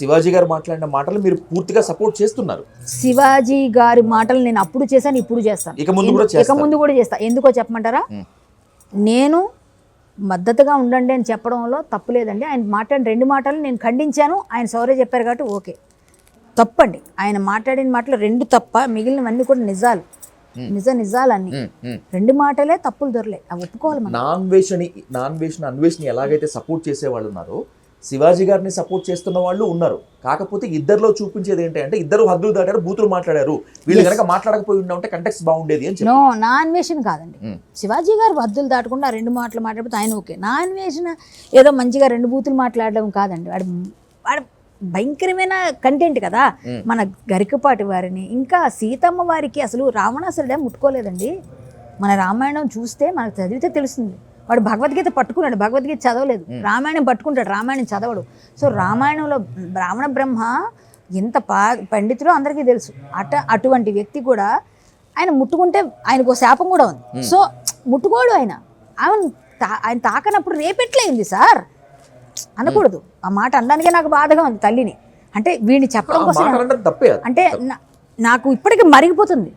శివాజీ గారు మాట్లాడిన మాటలు మీరు పూర్తిగా సపోర్ట్ చేస్తున్నారు. శివాజీ గారి మాటలు నేను అప్పుడు చేశాను ఇప్పుడు చేస్తాను. ఇక ముందు కూడా ఇక. ముందు కూడా చేస్తా. ఎందుకో చెప్పమంటారా. నేను మద్దతుగా ఉండండి అని చెప్పడంలో తప్పు లేదండి. ఆయన మాట్లాడిన రెండు మాటలు నేను ఖండించాను. ఆయన సౌర్య చెప్పారు కాబట్టి ఓకే. తప్పండి. ఆయన మాట్లాడిన మాటలు రెండు తప్ప మిగిలినవన్నీ కూడా నిజాలు. నిజ నిజాలు అన్ని ఉమ్, ఉమ్. రెండు మాటలే తప్పులు దొరలే. అవి ఒప్పుకోవాలి నాన్ వేషని నాన్ వేషన్ అన్వేషణ ఎలాగైతే సపోర్ట్ చేసే వాళ్ళు ఉన్నారో శివాజీ గారిని సపోర్ట్ చేస్తున్న వాళ్ళు ఉన్నారు. కాకపోతే ఇద్దరిలో చూపించేది ఏంటి అంటే ఇద్దరు హద్దులు దాటారు బూతులు మాట్లాడారు. వీళ్ళు కనుక మాట్లాడకపోయి ఉంటే కంటెక్స్ బాగుండేది అని నో నా అన్వేషణ కాదండి. ఉం. శివాజీ గారు వద్దులు దాటకుండా రెండు మాటలు మాట్లాడితే ఆయన ఓకే. నా అన్వేషణ ఏదో మంచిగా రెండు బూతులు మాట్లాడడం కాదండి. వాడు వాడు భయంకరమైన కంటెంట్ కదా. ఉం. మన గరికపాటి వారిని. ఇంకా సీతమ్మ వారికి అసలు రావణాసురుడే ముట్టుకోలేదండి. మన రామాయణం చూస్తే మనకు చదివితే తెలుస్తుంది. వాడు భగవద్గీత పట్టుకున్నాడు. భగవద్గీత చదవలేదు. రామాయణం పట్టుకుంటాడు. రామాయణం చదవడు. సో రామాయణంలో రావణ బ్రహ్మ ఎంత పా పండితుడో అందరికీ తెలుసు. అట అటువంటి వ్యక్తి కూడా ఆయన ముట్టుకుంటే ఆయనకు శాపం కూడా ఉంది. సో ముట్టుకోడు ఆయన. తా- ఆయన తాకనప్పుడు రేపెట్లయింది సార్. అనకూడదు. ఆ మాట అనడానికే నాకు బాధగా ఉంది తల్లిని. అంటే వీడిని చెప్పడం కోసం. అంటే నాకు ఇప్పటికీ మరిగిపోతుంది.